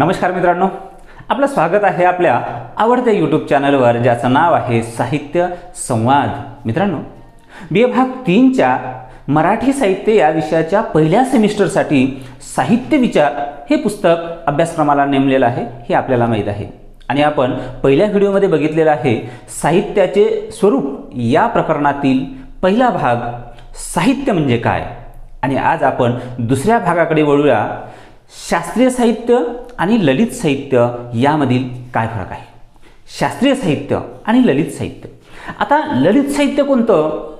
नमस्कार मित्रांनो आपलं स्वागत आहे आपल्या आवडत्या यूट्यूब चॅनलवर ज्याचं नाव आहे साहित्य संवाद. मित्रांनो बी ए भाग तीनच्या मराठी साहित्य या विषयाच्या पहिल्या सेमिस्टरसाठी साहित्य विचार हे पुस्तक अभ्यासक्रमाला नेमलेलं आहे हे आपल्याला माहीत आहे. आणि आपण पहिल्या व्हिडिओमध्ये बघितलेलं आहे साहित्याचे स्वरूप या प्रकरणातील पहिला भाग साहित्य म्हणजे काय? आणि आज आपण दुसऱ्या भागाकडे वळूया. शास्त्रीय साहित्य आणि ललित साहित्य यामधील काय फरक आहे? शास्त्रीय साहित्य आणि ललित साहित्य. आता ललित साहित्य कोणतं?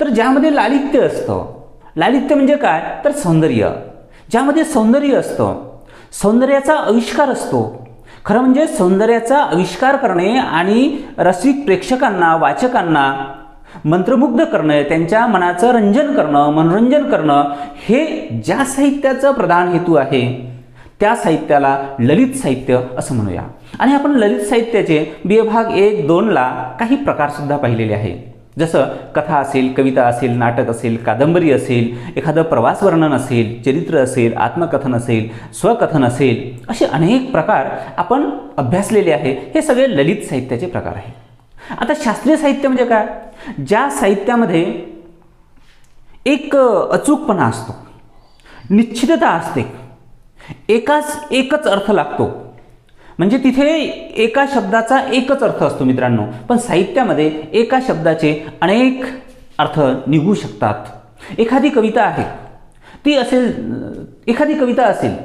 तर ज्यामध्ये लालित्य असतं. लालित्य म्हणजे काय? तर सौंदर्य. ज्यामध्ये सौंदर्य असतं सौंदर्याचा आविष्कार असतो. खरं म्हणजे सौंदर्याचा आविष्कार करणे आणि रसिक प्रेक्षकांना वाचकांना मंत्रमुग्ध करणं त्यांच्या मनाचं रंजन करणं मनोरंजन करणं हे ज्या साहित्याचं प्रधान हेतू आहे त्या साहित्याला ललित साहित्य असं म्हणूया. आणि आपण ललित साहित्याचे बी ए भाग एक दोनला काही प्रकारसुद्धा पाहिलेले आहे जसं कथा असेल कविता असेल नाटक असेल कादंबरी असेल एखादं प्रवास वर्णन असेल चरित्र असेल आत्मकथन असेल स्वकथन असेल असे अनेक प्रकार आपण अभ्यासलेले आहे हे सगळे ललित साहित्याचे प्रकार आहे आता शास्त्रीय साहित्य म्हणजे काय? ज्या साहित्यामध्ये एक अचूकपणा असतो निश्चितता असते एकाच एकच अर्थ लागतो. म्हणजे तिथे एका शब्दाचा एकच अर्थ असतो मित्रांनो पण साहित्यामध्ये एका शब्दाचे अनेक अर्थ निघू शकतात. एखादी कविता आहे ती असेल एखादी कविता असेल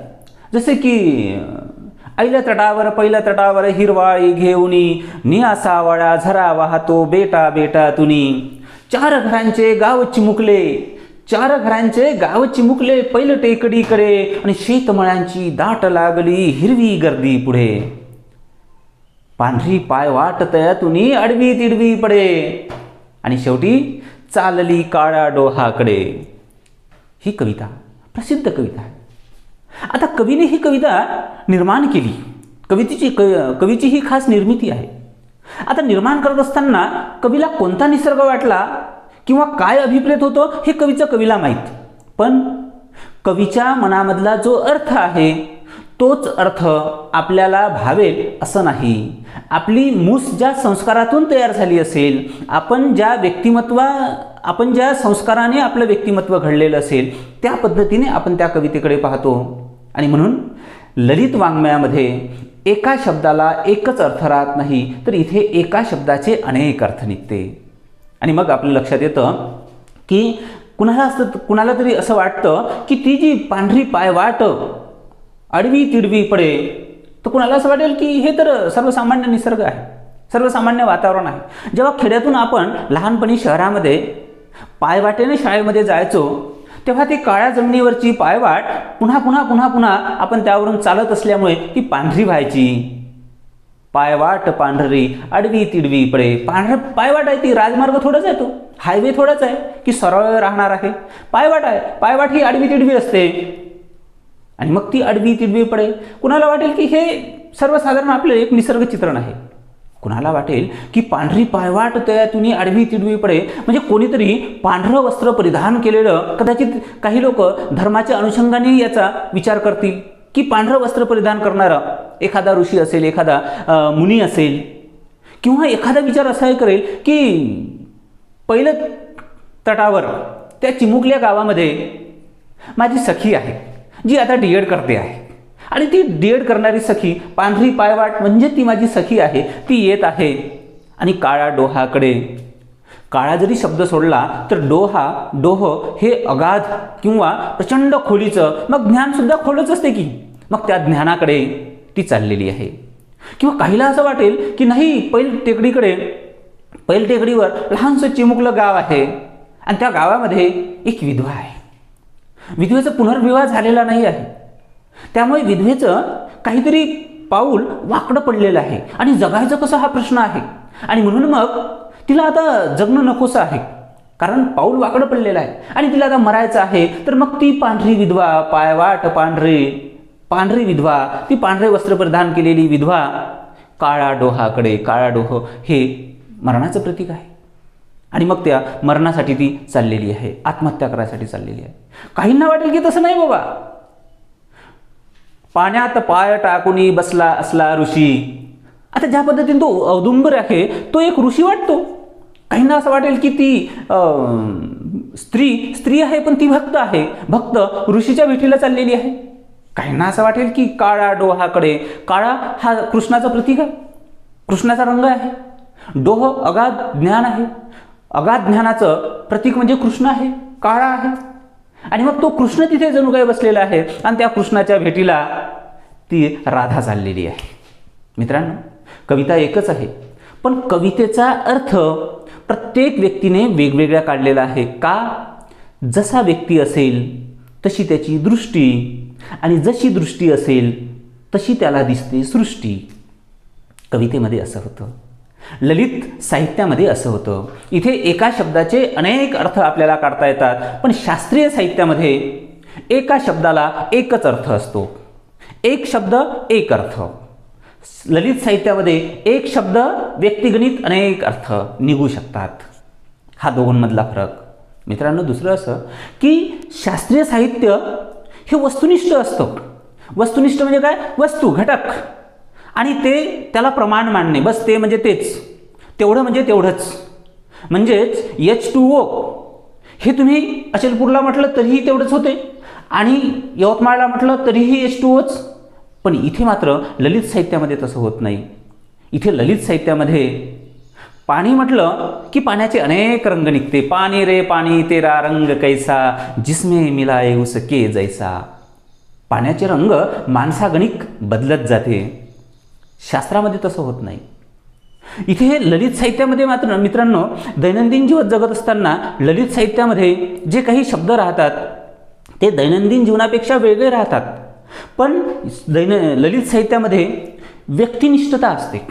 जसे की ऐल्या तटावर पहिल्या तटावर हिरवाळी घेऊनी नि असा वळा झरा वाहतो बेटा बेटा तुनी. चार घरांचे गाव चिमुकले चार घरांचे गाव चिमुकले पहिलं टेकडीकडे आणि शेतमळ्यांची दाट लागली हिरवी गर्दी पुढे. पांढरी पाय वाटत तुनी अडवी तिडवी पडे आणि शेवटी चालली काळा डोहाकडे. ही कविता प्रसिद्ध कविता आहे. आता कवीने ही कविता निर्माण केली. कवितेची क कवीची ही खास निर्मिती आहे. आता निर्माण करत असताना कवीला कोणता निसर्ग वाटला किंवा काय अभिप्रेत होतं हे कवीचं कवीला माहीत. पण कवीच्या मनामधला जो अर्थ आहे तोच अर्थ आपल्याला भावेल असं नाही. आपली मूस ज्या संस्कारातून तयार झाली असेल आपण ज्या व्यक्तिमत्वा आपण ज्या संस्काराने आपलं व्यक्तिमत्व घडलेलं असेल त्या पद्धतीने आपण त्या कवितेकडे पाहतो. आणि म्हणून ललित वाङ्मयामध्ये एका शब्दाला एकच अर्थ राहत नाही तर इथे एका शब्दाचे अनेक अर्थ निघते. आणि मग आपल्या लक्षात येतं की कुणाला असं कुणाला तरी असं वाटतं की ती जी पांढरी पायवाट आडवी अडवी तिडवी पडे तर कुणाला असं वाटेल की हे तर सर्वसामान्य निसर्ग आहे सर्वसामान्य वातावरण आहे. जेव्हा खेड्यातून आपण लहानपणी शहरामध्ये पायवाटेने शाळेमध्ये जायचो तेव्हा ती काळ्या जमिनीवरची पायवाट पुन्हा पुन्हा पुन्हा पुन्हा आपण त्यावरून चालत असल्यामुळे ती पांढरी व्हायची. पायवाट पांढरी अडवी तिडवी पडे पांढर पायवाट आहे ती राजमार्ग थोडाच आहे तो. हायवे थोडाच आहे की सरळ राहणार आहे. पायवाट आहे. पायवाट ही अडवी तिडवी असते. आणि मग ती अडवी तिडवी पडे. कुणाला वाटेल की हे सर्वसाधारण आपलं एक निसर्ग चित्रण आहे. कुणाला वाटेल की पांढरी पायवाट त्यातून आडवी तिडवी पडे म्हणजे कोणीतरी पांढरं वस्त्र परिधान केलेलं कदाचित काही लोक धर्माच्या अनुषंगाने याचा विचार करतील. की पांढरं वस्त्र परिधान करणारा एखादा ऋषी असेल एखादा मुनी असेल किंवा एखादा विचार असा करेल की पहिलं तटावर त्या चिमुकल्या गावामध्ये माझी सखी आहे जी आता डी एड करते आहे. आणि ती डी एड करणारी सखी पांढरी पायवाट म्हणजे ती माझी सखी आहे ती येत आहे. आणि काळा डोहाकडे. काळा जरी शब्द सोडला तर डोहा डोह हे अगाध किंवा प्रचंड खोलीचं मग ज्ञानसुद्धा खोलच असते की. मग त्या ज्ञानाकडे ती चाललेली आहे. किंवा काहीला असं वाटेल की नाही पैल टेकडीकडे. पैल टेकडीवर लहानसं चिमुकलं गाव आहे. आणि त्या गावामध्ये एक विधवा आहे. विधवेचा पुनर्विवाह झालेला नाही आहे. त्यामुळे विधवेचं काहीतरी पाऊल वाकडं पडलेलं आहे. आणि जगायचं कसं हा प्रश्न आहे? आणि म्हणून मग तिला आता जगणं नकोसं आहे. कारण पाऊल वाकडं पडलेलं आहे. आणि तिला आता मरायचं आहे तर मग ती पांढरी विधवा पायवाट पांढरी पांढरी विधवा ती पांढरे वस्त्र परिधान केलेली विधवा काळा डोहाकडे काळा डोह हे मरणाचं प्रतीक आहे. आणि मग त्या मरणासाठी ती चाललेली आहे. आत्महत्या करायसाठी चाललेली आहे. काहींना वाटेल की तसं नाही बाबा. पाण्यात पाय टाकुनी बसला असला ऋषी. आता ज्या पद्धतीने तो औदुंबर आहे तो एक ऋषी वाटतो. काहींना असं वाटेल की ती स्त्री स्त्री आहे पण ती भक्त आहे. भक्त ऋषीच्या भेटीला चाललेली आहे. काहींना असं वाटेल की काळा डोहाकडे काळा हा कृष्णाचं प्रतीक आहे. कृष्णाचा रंग आहे. डोह अगाध ज्ञान आहे. अगाध ज्ञानाचं प्रतीक म्हणजे कृष्ण आहे काळा आहे. आणि मग तो कृष्ण तिथे जणू काही बसलेला आहे आणि त्या कृष्णाच्या भेटीला ती राधा चाललेली आहे. मित्रांनो कविता एकच आहे. पण कवितेचा अर्थ प्रत्येक व्यक्तीने वेगवेगळ्या काढलेला आहे. का? जसा व्यक्ती असेल तशी त्याची दृष्टी. आणि जशी दृष्टी असेल तशी त्याला दिसते सृष्टी. कवितेमध्ये असं होतं. ललित साहित्यामध्ये असं होतं. इथे एका शब्दाचे अनेक अर्थ आपल्याला काढता येतात पण शास्त्रीय साहित्यामध्ये एका शब्दाला एकच अर्थ असतो. एक शब्द एक अर्थ. ललित साहित्यामध्ये एक शब्द व्यक्तिगणित अनेक अर्थ निघू शकतात. हा दोघांमधला फरक. मित्रांनो दुसरं असं की शास्त्रीय साहित्य हे वस्तुनिष्ठ असतं. वस्तुनिष्ठ म्हणजे काय? वस्तू घटक. आणि ते त्याला प्रमाण मानणे. बस ते म्हणजे तेच. तेवढं म्हणजे तेवढंच. म्हणजेच एच टू ओ हे तुम्ही अचलपूरला म्हटलं तरीही तेवढंच होते. आणि यवतमाळला म्हटलं तरीही एच टू ओच पण इथे मात्र ललित साहित्यामध्ये तसं होत नाही. इथे ललित साहित्यामध्ये पाणी म्हटलं की पाण्याचे अनेक रंग निघते. पाणी रे पाणी तेरा रंग कैसा जिसमे उस के जैसा. पाण्याचे रंग माणसागणिक बदलत जाते. शास्त्रामध्ये तसं होत नाही. इथे हे ललित साहित्यामध्ये मात्र मित्रांनो दैनंदिन जीवन जगत असताना ललित साहित्यामध्ये जे काही शब्द राहतात ते दैनंदिन जीवनापेक्षा वेगळे राहतात. पण दैन ललित साहित्यामध्ये व्यक्तिनिष्ठता असते.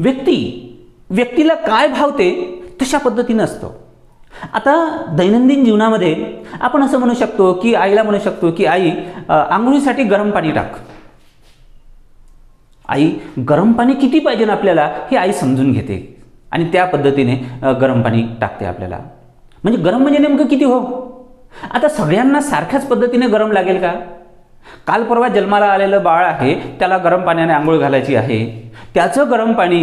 व्यक्ती व्यक्तीला काय भावते तशा पद्धतीनं असतं. आता दैनंदिन जीवनामध्ये आपण असं म्हणू शकतो की आईला म्हणू शकतो की आई आंघोळीसाठी गरम पाणी टाक. आई गरम पाणी किती पाहिजे आपल्याला हे आई समजून घेते. आणि त्या पद्धतीने गरम पाणी टाकते आपल्याला. म्हणजे गरम म्हणजे नेमकं किती हो? आता सगळ्यांना सारख्याच पद्धतीने गरम लागेल का? काल परवा जन्माला आलेलं बाळ आहे त्याला गरम पाण्याने आंघोळ घालायची आहे. त्याचं गरम पाणी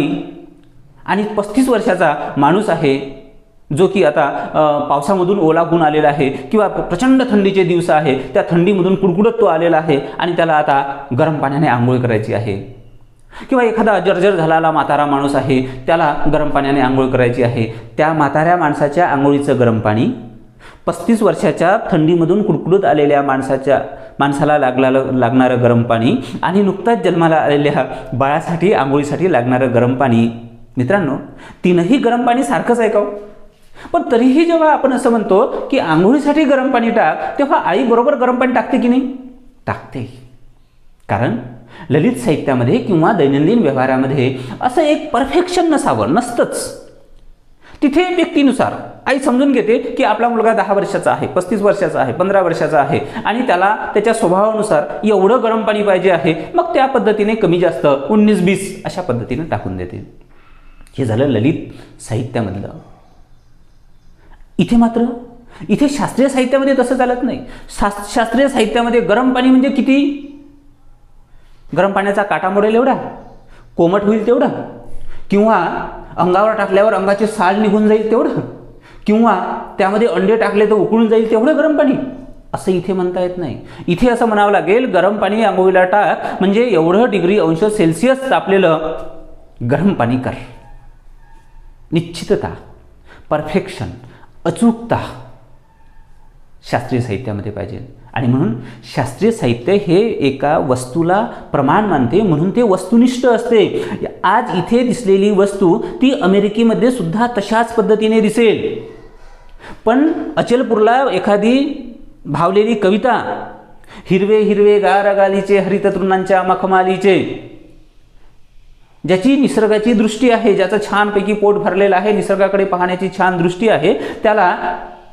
आणि पस्तीस वर्षाचा माणूस आहे जो की आता पावसामधून ओला गुण आलेला आहे किंवा प्रचंड थंडीचे दिवस आहे त्या थंडीमधून कुडकुडत तो आलेला आहे आणि त्याला आता गरम पाण्याने आंघोळ करायची आहे. किंवा एखादा जर्जर झालेला म्हातारा माणूस आहे त्याला गरम पाण्याने आंघोळ करायची आहे त्या म्हाताऱ्या माणसाच्या आंघोळीचं गरम पाणी पस्तीस वर्षाच्या थंडीमधून कुडकुडत आलेल्या माणसाच्या माणसाला लागला लागणारं गरम पाणी आणि नुकताच जन्माला आलेल्या बाळासाठी आंघोळीसाठी लागणारं गरम पाणी. मित्रांनो तीनही गरम पाणी सारखंच आहे का हो? पण तरीही जेव्हा आपण असं म्हणतो की आंघोळीसाठी गरम पाणी टाक तेव्हा आई बरोबर गरम पाणी टाकते की नाही? टाकते. कारण ललित साहित्यामध्ये किंवा दैनंदिन व्यवहारामध्ये असं एक परफेक्शन नसावं नसतंच. तिथे व्यक्तीनुसार आई समजून घेते की आपला मुलगा दहा वर्षाचा आहे पस्तीस वर्षाचा आहे पंधरा वर्षाचा आहे आणि त्याला त्याच्या स्वभावानुसार एवढं गरम पाणी पाहिजे आहे मग त्या पद्धतीने कमी जास्त उन्नीस बीस अशा पद्धतीने टाकून देते. हे झालं ललित साहित्यामधलं. इथे मात्र इथे शास्त्रीय साहित्यामध्ये तसं चालत नाही. शास्त्रीय साहित्यामध्ये गरम पाणी म्हणजे किती? गरम पाण्याचा काटा मोडेल एवढा? कोमट होईल तेवढा? किंवा अंगावर टाकल्यावर अंगाची साल निघून जाईल तेवढं? किंवा त्यामध्ये अंडे टाकले तर उकळून जाईल तेवढं गरम पाणी? असं इथे म्हणता येत नाही. इथे असं म्हणावं लागेल गरम पाणी आंघोळीला टाक म्हणजे एवढं डिग्री अंश सेल्सिअस तापलेलं गरम पाणी कर. निश्चितता परफेक्शन अचूकता शास्त्रीय साहित्यामध्ये पाहिजे. आणि म्हणून शास्त्रीय साहित्य हे एका वस्तूला प्रमाण मानते म्हणून ते वस्तुनिष्ठ असते. आज इथे दिसलेली वस्तू ती अमेरिकेमध्ये सुद्धा तशाच पद्धतीने दिसेल. पण अचलपूरला एखादी भावलेली कविता हिरवे हिरवे गार गालीचे हरिततृणांच्या मखमालीचे ज्याची निसर्गाची दृष्टी आहे ज्याचं छानपैकी पोट भरलेलं आहे निसर्गाकडे पाहण्याची छान दृष्टी आहे त्याला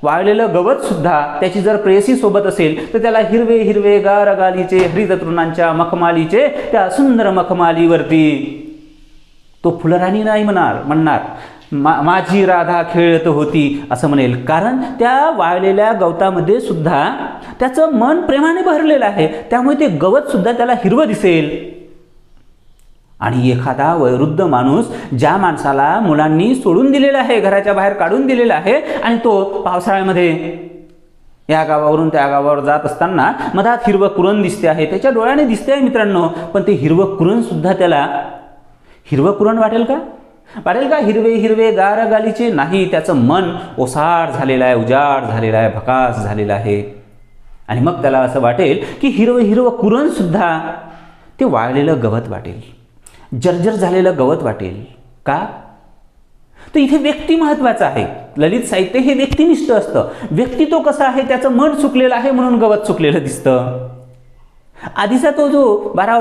वाळलेलं गवतसुद्धा त्याची जर प्रेयसी सोबत असेल तर त्याला हिरवे हिरवे गार गालीचे मखमालीचे त्या सुंदर मखमालीवरती. तो फुलराणी नाही म्हणणार म्हणणार मा माझी राधा खेळत होती असं म्हणेल. कारण त्या वाळलेल्या गवतामध्ये सुद्धा त्याचं मन प्रेमाने भरलेलं आहे. त्यामुळे ते गवतसुद्धा त्याला हिरवं दिसेल. आणि एखादा वयोवृद्ध माणूस ज्या माणसाला मुलांनी सोडून दिलेला आहे घराच्या बाहेर काढून दिलेला आहे आणि तो पावसाळ्यामध्ये या गावावरून त्या गावावर जात असताना मधात हिरवं कुरण दिसते आहे त्याच्या डोळ्याने दिसते आहे मित्रांनो पण ते हिरवं कुरणसुद्धा त्याला हिरवं कुरण वाटेल का? वाटेल का हिरवे हिरवे गार गालीचे? नाही त्याचं मन ओसाड झालेलं आहे उजाड झालेला आहे भकास झालेला आहे. आणि मग त्याला असं वाटेल की हिरवं हिरवं कुरणसुद्धा ते वाळलेलं गवत वाटेल. जर्जर झालेलं गवत वाटेल. का? तर इथे व्यक्ती महत्त्वाचा आहे. ललित साहित्य हे व्यक्तिनिष्ठ असतं. व्यक्ती तो कसा आहे त्याचं मन चुकलेलं आहे म्हणून गवत चुकलेलं दिसतं. आधीचा तो जो बारा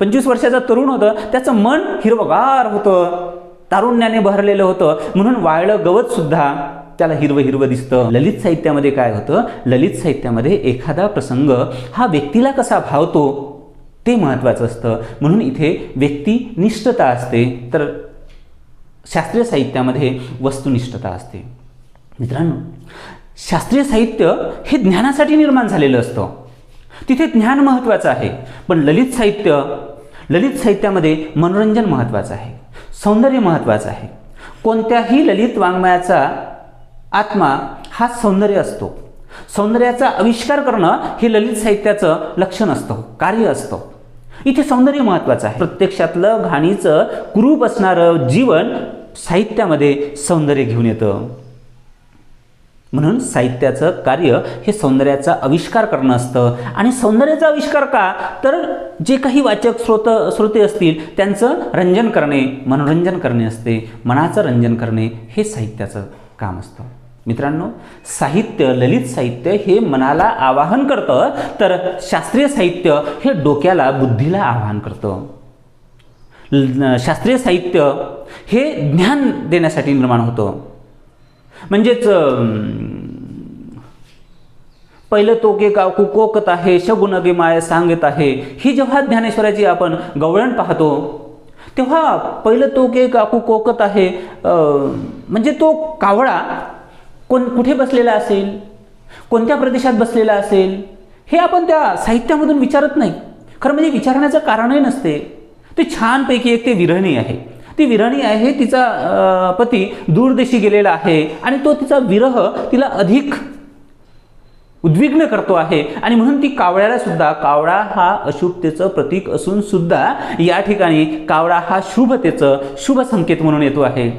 पंचवीस वर्षाचा तरुण होतं त्याचं मन हिरवगार होतं. तारुण्याने भरलेलं होतं. म्हणून वाळलं गवत सुद्धा त्याला हिरवं हिरवं दिसतं. ललित साहित्यामध्ये काय होतं? ललित साहित्यामध्ये एखादा प्रसंग हा व्यक्तीला कसा भावतो? ते महत्त्वाचं असतं. म्हणून इथे व्यक्तिनिष्ठता असते. तर शास्त्रीय साहित्यामध्ये वस्तुनिष्ठता असते. मित्रांनो शास्त्रीय साहित्य हे ज्ञानासाठी निर्माण झालेलं असतं. तिथे ज्ञान महत्त्वाचं आहे. पण ललित साहित्य ललित साहित्यामध्ये मनोरंजन महत्त्वाचं आहे. सौंदर्य महत्त्वाचं आहे. कोणत्याही ललित वाङ्मयाचा आत्मा हा सौंदर्य असतो. सौंदर्याचा आविष्कार करणं हे ललित साहित्याचं लक्षण असतं कार्य असतं. इथे सौंदर्य महत्त्वाचं आहे. प्रत्यक्षातलं घाणीचं कुरूप असणारं जीवन साहित्यामध्ये सौंदर्य घेऊन येतं. म्हणून साहित्याचं कार्य हे सौंदर्याचा आविष्कार करणं असतं. आणि सौंदर्याचा आविष्कार का? तर जे काही वाचक स्रोत श्रोते असतील त्यांचं रंजन करणे मनोरंजन करणे असते. मनाचं रंजन करणे हे साहित्याचं काम असतं. मित्रांनो साहित्य ललित साहित्य हे मनाला आवाहन करतं तर शास्त्रीय साहित्य हे डोक्याला बुद्धीला आवाहन करतं. शास्त्रीय साहित्य हे ज्ञान देण्यासाठी निर्माण होतं. म्हणजेच पहिलं तो के काकू कोकत आहे शगुन गे माय सांगत आहे. ही जेव्हा ज्ञानेश्वराची आपण गवळण पाहतो तेव्हा पहिलं तो के काकू कोकत आहे म्हणजे तो कावळा कोण कुठे बसलेला असेल कोणत्या प्रदेशात बसलेला असेल हे आपण त्या साहित्यामधून विचारत नाही. खरं म्हणजे विचारण्याचं कारणही नसते. ते छानपैकी एक ते विरहणी आहे. ती विरहणी आहे तिचा पती दूरदेशी गेलेला आहे आणि तो तिचा विरह तिला अधिक उद्विग्न करतो आहे. आणि म्हणून ती कावळ्याला सुद्धा कावळा हा अशुभतेचं प्रतीक असून सुद्धा या ठिकाणी कावळा हा शुभतेचं शुभ संकेत म्हणून येतो आहे.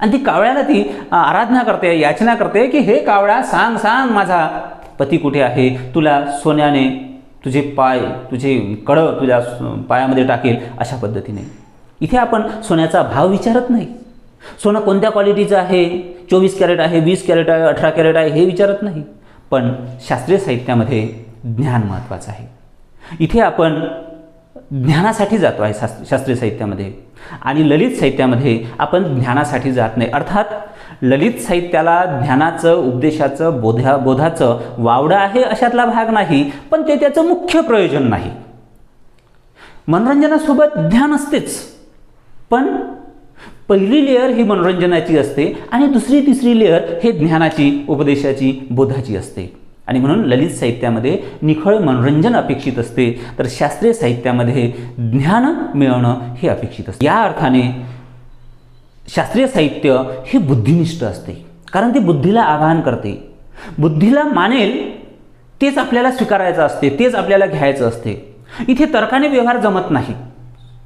आणि ती कावळ्याला ती आराधना करते याचना करते की हे कावळा सांग सांग माझा पती कुठे आहे? तुला सोन्याने तुझे पाय तुझे कडं तुझ्या पायामध्ये टाकेल अशा पद्धतीने. इथे आपण सोन्याचा भाव विचारत नाही. सोनं कोणत्या क्वालिटीचं आहे? चोवीस कॅरेट आहे वीस कॅरेट आहे अठरा कॅरेट आहे हे विचारत नाही. पण शास्त्रीय साहित्यामध्ये ज्ञान महत्त्वाचं आहे. इथे आपण ज्ञानासाठी जातो आहे शास्त्र शास्त्रीय साहित्यामध्ये. आणि ललित साहित्यामध्ये आपण ज्ञानासाठी जात नाही. अर्थात ललित साहित्याला ज्ञानाचं उपदेशाचं बोधा बोधाचं वावडं आहे अशातला भाग नाही पण ते त्याचं मुख्य प्रयोजन नाही. मनोरंजनासोबत ज्ञान असतेच. पण पहिली लेअर ही मनोरंजनाची असते आणि दुसरी तिसरी लेअर हे ज्ञानाची उपदेशाची बोधाची असते. आणि म्हणून ललित साहित्यामध्ये निखळ मनोरंजन अपेक्षित असते तर शास्त्रीय साहित्यामध्ये ज्ञान मिळवणं हे अपेक्षित असते. या अर्थाने शास्त्रीय साहित्य हे बुद्धिनिष्ठ असते कारण ते बुद्धीला आवाहन करते. बुद्धीला मानेल तेच आपल्याला स्वीकारायचं असते तेच आपल्याला घ्यायचं असते. इथे तर्काने व्यवहार जमत नाही.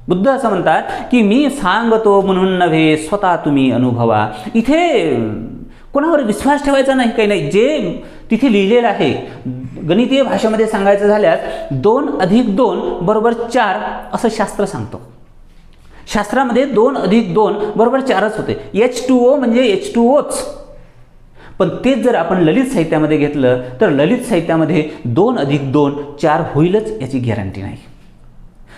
बुद्ध असं म्हणतात की मी सांगतो म्हणून नव्हे स्वतः तुम्ही अनुभवा. इथे कोणावर विश्वास ठेवायचा नाही काही नाही. जे तिथे लिहिलेलं आहे गणितीय भाषेमध्ये सांगायचं झाल्यास दोन अधिक दोन बरोबर चार असं शास्त्र सांगतो. शास्त्रामध्ये दोन अधिक दोन बरोबर चारच होते. एच टू ओ म्हणजे एच टू ओच पण तेच जर आपण ललित साहित्यामध्ये घेतलं तर ललित साहित्यामध्ये दोन अधिक दोन चार होईलच याची गॅरंटी नाही.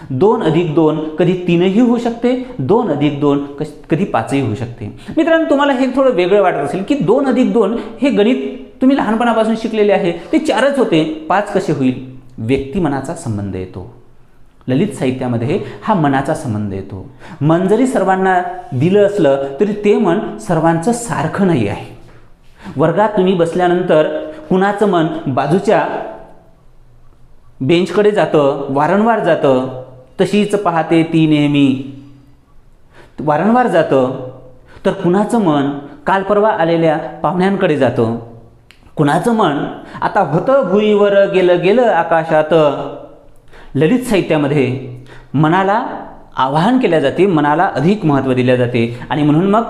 दोन अधिक दोन कधी तीनही होऊ शकते दोन अधिक दोन कधी पाचही होऊ शकते. मित्रांनो तुम्हाला हे थोडं वेगळं वाटत असेल की दोन अधिक दोन हे गणित तुम्ही लहानपणापासून शिकलेले आहे. ते चारच होते. पाच कसे होईल? व्यक्तिमनाचा संबंध येतो. ललित साहित्यामध्ये हा मनाचा संबंध येतो. मन जरी सर्वांना दिलं असलं तरी ते मन सर्वांचं सारखं नाही आहे. वर्गात तुम्ही बसल्यानंतर कुणाचं मन बाजूच्या बेंचकडे जातं वारंवार जातं तशीच पाहते ती नेहमी. वारंवार जातं तर कुणाचं मन काल परवा आलेल्या पाहुण्यांकडे जातं. कुणाचं मन आता होतं भुईवर गेलं गेलं आकाशात. ललित साहित्यामध्ये मनाला आवाहन केल्या जाते मनाला अधिक महत्त्व दिले जाते. आणि म्हणून मग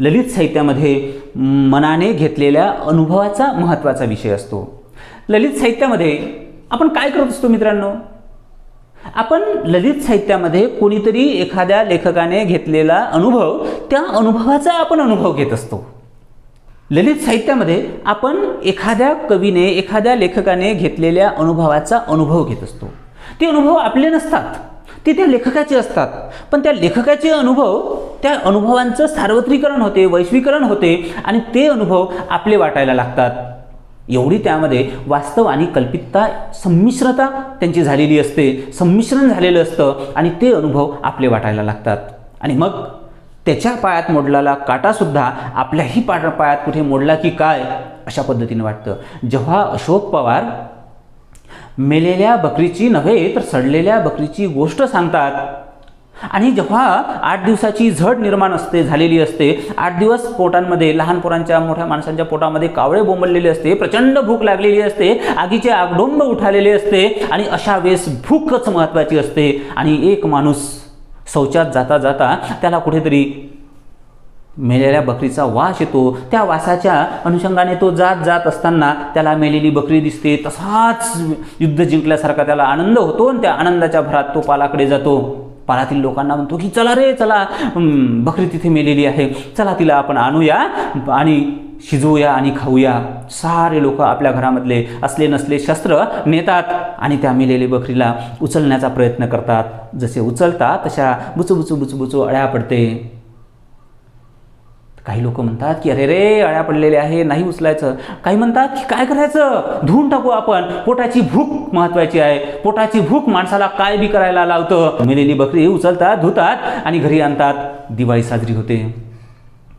ललित साहित्यामध्ये मनाने घेतलेल्या अनुभवाचा महत्त्वाचा विषय असतो. ललित साहित्यामध्ये आपण काय करत असतो मित्रांनो? आपण ललित साहित्यामध्ये कोणीतरी एखाद्या लेखकाने घेतलेला अनुभव त्या अनुभवाचा आपण अनुभव घेत असतो. ललित साहित्यामध्ये आपण एखाद्या कवीने एखाद्या लेखकाने घेतलेल्या अनुभवाचा अनुभव घेत असतो. ते अनुभव आपले नसतात. ते त्या लेखकाचे असतात. पण त्या लेखकाचे अनुभव त्या अनुभवांचं सार्वत्रिकरण होते वैश्वीकरण होते आणि ते अनुभव आपले वाटायला लागतात. एवढी त्यामध्ये वास्तव आणि कल्पितता संमिश्रता त्यांची झालेली असते. संमिश्रण झालेलं असतं आणि ते अनुभव आपले वाटायला लागतात. आणि मग त्याच्या पायात मोडलेला काटासुद्धा आपल्याही पा पायात कुठे मोडला की काय? अशा पद्धतीने वाटतं. जेव्हा अशोक पवार मेलेल्या बकरीची नव्हे तर सडलेल्या बकरीची गोष्ट सांगतात आणि जेव्हा आठ दिवसाची झड निर्माण असते झालेली असते आठ दिवस पोटांमध्ये लहान पोरांच्या मोठ्या माणसांच्या पोटामध्ये कावळे बोंबललेले असते प्रचंड भूक लागलेली असते आगीचे आगडोंब उठालेले असते आणि अशा वेळेस भूकच महत्त्वाची असते. आणि एक माणूस शौचात जाता जाता त्याला कुठेतरी मेलेल्या बकरीचा वास येतो. त्या वासाच्या अनुषंगाने तो जात जात असताना त्याला मेलेली बकरी दिसते. तसाच युद्ध जिंकल्यासारखा त्याला आनंद होतो आणि त्या आनंदाच्या भरात तो पालाकडे जातो. पालातील लोकांना म्हणतो की चला रे चला बकरी तिथे मेलेली आहे. चला तिला आपण आणूया आणि शिजवूया आणि खाऊया. सारे लोक आपल्या घरामधले असले नसले शस्त्र नेतात आणि त्या मेलेली बकरीला उचलण्याचा प्रयत्न करतात. जसे उचलतात तशा बुचू बुचू बुचू बुचू अळ्या पडते. काही लोक म्हणतात की अरे रे अळ्या पडलेल्या आहे नाही उचलायचं. काही म्हणतात की काय करायचं? धुवून टाकू आपण. पोटाची भूक महत्वाची आहे. पोटाची भूक माणसाला काय बी करायला लावतं. मेलेली बकरी उचलतात धुतात आणि घरी आणतात. दिवाळी साजरी होते.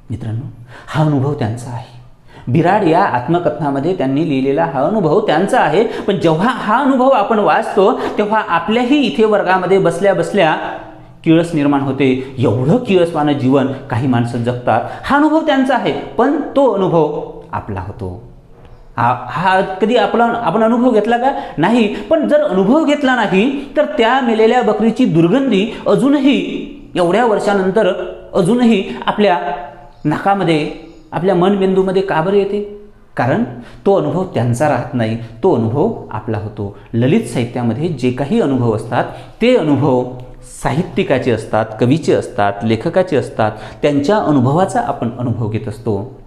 मित्रांनो हा अनुभव त्यांचा आहे. बिराड या आत्मकथनामध्ये त्यांनी लिहिलेला हा अनुभव त्यांचा आहे. पण जेव्हा हा अनुभव आपण वाचतो तेव्हा आपल्याही इथे वर्गामध्ये बसल्या बसल्या किळस निर्माण होते. एवढं किळसवानं जीवन काही माणसं जगतात. हा अनुभव त्यांचा आहे. पण तो अनुभव आपला होतो. हा हा कधी आपला आपण अनुभव घेतला का? नाही. पण जर अनुभव घेतला नाही तर त्या मेलेल्या बकरीची दुर्गंधी अजूनही एवढ्या वर्षानंतर अजूनही आपल्या नाकामध्ये आपल्या मनबिंदूमध्ये का बरं येते? कारण तो अनुभव त्यांचा राहत नाही. तो अनुभव आपला होतो. ललित साहित्यामध्ये जे काही अनुभव असतात ते अनुभव साहित्यिकाचे असतात कवीचे असतात लेखकाचे असतात त्यांच्या अनुभवाचा आपण अनुभव घेत असतो.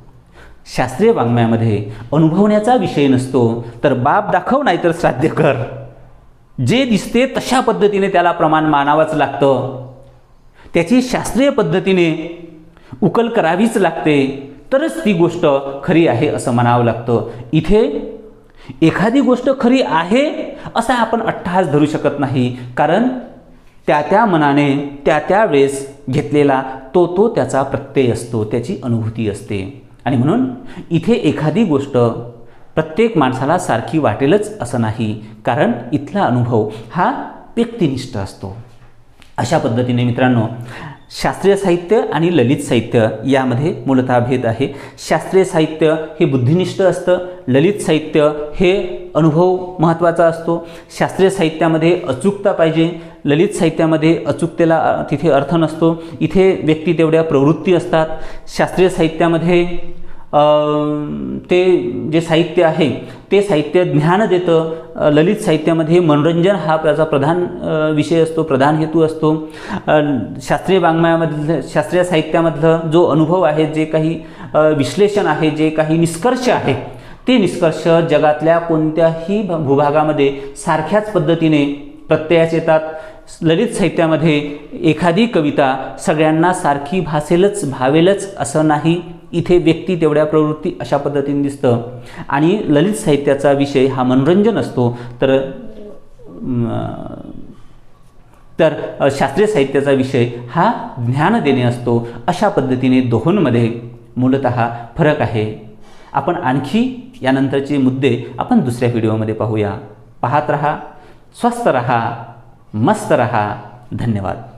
शास्त्रीय वाङ्मयामध्ये अनुभवण्याचा विषय नसतो तर बाप दाखव नाही तर साध्य कर. जे दिसते तशा पद्धतीने त्याला प्रमाण मानावंच लागतं. त्याची शास्त्रीय पद्धतीने उकल करावीच लागते तरच ती गोष्ट खरी आहे असं म्हणावं लागतं. इथे एखादी गोष्ट खरी आहे असा आपण अट्टहास धरू शकत नाही कारण त्या त्या मनाने त्या त्या वेळेस घेतलेला तो तो त्याचा प्रत्यय असतो त्याची अनुभूती असते. आणि म्हणून इथे एखादी गोष्ट प्रत्येक माणसाला सारखी वाटेलच असं नाही कारण इथला अनुभव हा व्यक्तिनिष्ठ असतो. अशा पद्धतीने मित्रांनो शास्त्रीय साहित्य आणि ललित साहित्य यामध्ये मूलतः भेद आहे. शास्त्रीय साहित्य हे बुद्धिनिष्ठ असतं ललित साहित्य हे अनुभव महत्त्वाचा असतो. शास्त्रीय साहित्यामध्ये अचूकता पाहिजे ललित साहित्यामध्ये अचूकतेला तिथे अर्थ नसतो. इथे व्यक्ती तेवढ्या प्रवृत्ती असतात. शास्त्रीय साहित्यामध्ये ते जे साहित्य आहे ते साहित्य ज्ञान देतं. ललित साहित्यामध्ये मनोरंजन हा त्याचा प्रधान विषय असतो प्रधान हेतू असतो. शास्त्रीय वाङ्मयामधलं शास्त्रीय साहित्यामधलं जो अनुभव आहे जे काही विश्लेषण आहे जे काही निष्कर्ष आहे ते निष्कर्ष जगातल्या कोणत्याही भूभागामध्ये सारख्याच पद्धतीने प्रत्ययास येतात. ललित साहित्यामध्ये एखादी कविता सगळ्यांना सारखी भासेलच भावेलच असं नाही. इथे व्यक्ती तेवढ्या प्रवृत्ती अशा पद्धतीने दिसतं. आणि ललित साहित्याचा विषय हा मनोरंजन असतो. तर तर शास्त्रीय साहित्याचा विषय हा ज्ञान देणे असतो. अशा पद्धतीने दोहोंमध्ये मूलत फरक आहे. आपण आणखी यानंतरचे मुद्दे आपण दुसऱ्या व्हिडिओमध्ये पाहूया. पाहत रहा स्वस्थ रहा. मस्त रहा धन्यवाद.